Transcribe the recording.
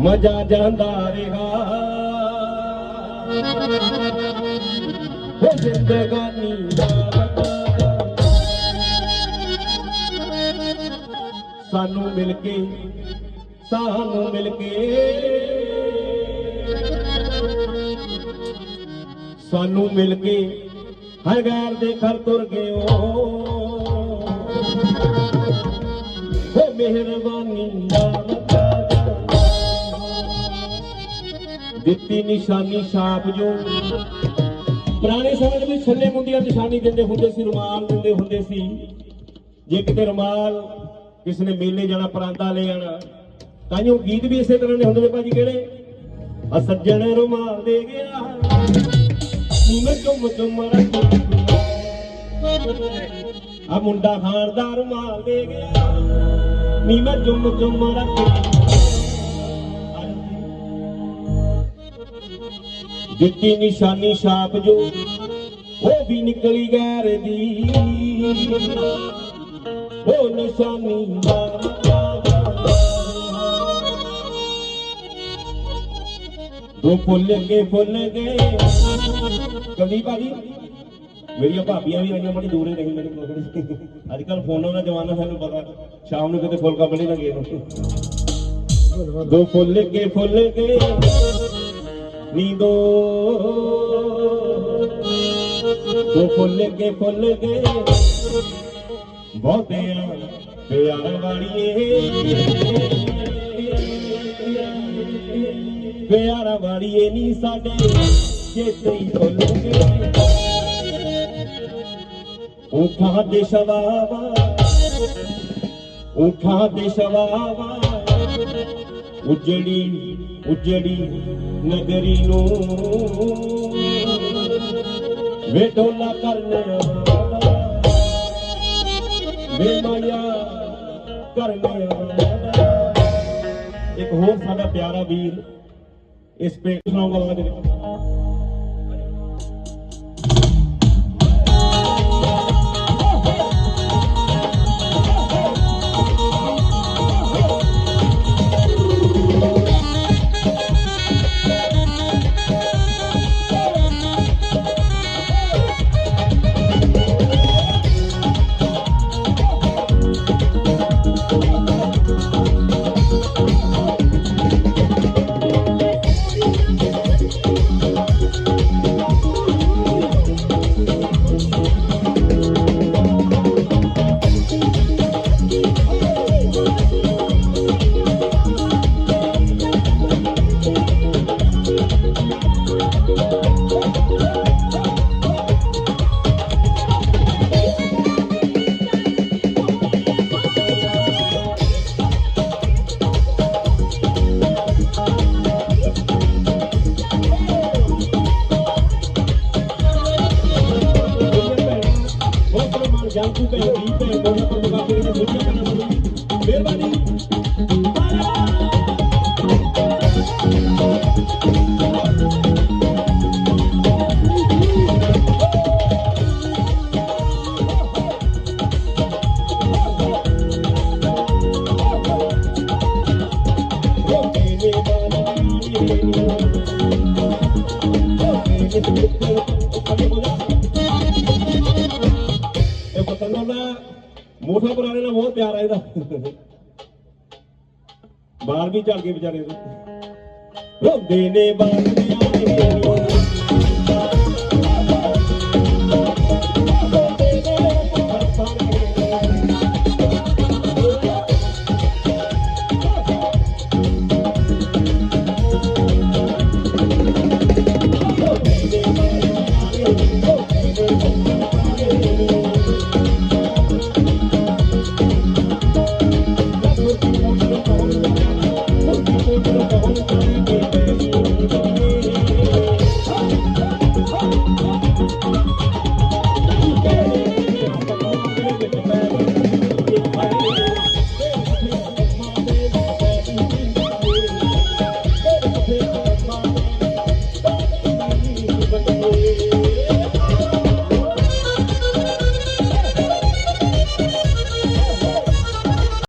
ਮਜ਼ਾ ਜਾਂਦਾ ਰਿਹਾ। ਹੋ ਜ਼ਿੰਦਗਾਨੀ ਦਾ ਸਾਨੂੰ ਮਿਲ ਕੇ, ਸਾਨੂੰ ਮਿਲ ਕੇ। ਸਾਨੂੰ ਮਿਲ ਕੇ ਹਰ ਗੈਰ ਦੇ ਘਰ ਤੁਰ ਗਏ ਓ ਹੋ ਮਿਹਰਬਾਨੀ ਦਾ ਦਿੱਤੀ ਨਿਸ਼ਾਨੀ ਛਾਪ ਜੋ। ਪੁਰਾਣੇ ਸਮੇਂ ਵਿੱਚ ਛੱਲੇ ਮੁੰਡੀਆਂ ਨਿਸ਼ਾਨੀ ਦਿੰਦੇ ਹੁੰਦੇ ਸੀ, ਰੁਮਾਲ ਦਿੰਦੇ ਹੁੰਦੇ ਸੀ। ਜੇ ਕਿਤੇ ਰੁਮਾਲ ਕਿਸ ਨੇ ਮੇਲੇ ਜਾਣਾ, ਪਰਾਂਦਾ ਲੈ ਜਾਣਾ ਤਾਂਯੋ ਗੀਤ ਵੀ ਇਸੇ ਤਰ੍ਹਾਂ ਦੇ ਹੁੰਦੇ ਨੇ, ਭਾਜੀ ਕਿਹੜੇ? ਆ ਸੱਜਣ ਰੁਮਾਲ ਦੇ ਗਿਆ। ਨੀਵੇਂ ਚੁੰਮ ਚੁੰਮ ਰੱਖੀ ਆ ਮੁੰਡਾ ਖਾਨ ਦਾ ਰੁਮਾਲ ਦੇ ਗਿਆ। ਨੀਵੇਂ ਚੁੰਮ ਚੁੰਮ ਰੱਖੀ ਦਿੱਤੀ ਨਿਸ਼ਾਨੀ ਛਾਪ ਜੋ, ਉਹ ਵੀ ਨਿਕਲੀ ਗੈਰ ਦੀ। ਉਹ ਨਿਸ਼ਾਨੀ ਦੋ ਫੁੱਲ ਕੇ ਫੁੱਲ ਗਏ। ਕਵੀ ਭਾਜੀ, ਮੇਰੀਆਂ ਭਾਬੀਆਂ ਵੀ ਆਈਆਂ ਬੜੀ ਦੂਰੇ ਨਹੀਂ ਮੇਰੇ ਕੋਲ। ਅੱਜ ਕੱਲ ਫੋਨਾਂ ਦਾ ਜ਼ਮਾਨਾ ਸਾਨੂੰ ਪਤਾ। ਸ਼ਾਮ ਨੂੰ ਕਿਤੇ ਫੁਲਕਾ ਕੱਪ ਨਹੀਂ ਗਏ। ਦੋ ਫੁੱਲ ਕੇ ਫੁੱਲ ਗਏ। ਨੀਂਦੋ ਦੋ ਫੁੱਲ ਕੇ ਫੁੱਲ ਗਏ ਬਹੁਤਿਆਂ ਪਿਆਰ ਵਾਲੀਏ ਪਿਆਰ ਵਾਲੀਏ ਨਹੀਂ ਸਾਡੇ ਚੇਤੇ ਹੀ ਭੁੱਲ ਗਏ ਉਠਾਂ ਦੇ ਸ਼ਵਾਵਾ ਉਠਾਂ ਦੇ ਸ਼ਵਾਵਾ ਉਜੜੀ ਉਜੜੀ ਨਗਰੀ ਨੂੰ। ਵੇ ਢੋਲਾ ਵੇ ਮਾਇਆ ਕਰਨੇ ਇੱਕ ਹੋਰ ਸਾਡਾ ਪਿਆਰਾ ਵੀਰ ਇਸ ਪੇ ਸੁਣਾਉਂਗਾ ਬਾਅਦ ਵਿੱਚ Thank you. ਇਹ ਮੋਠਾ ਪੁਰਾਣੇ ਨਾਲ ਬਹੁਤ ਪਿਆਰ ਆ ਇਹਦਾ। ਬਾਲ ਵੀ ਝੜ ਗਏ ਵਿਚਾਰੇ ਦੇ ਰੋਂਦੇ ਨੇ ਬਾਲ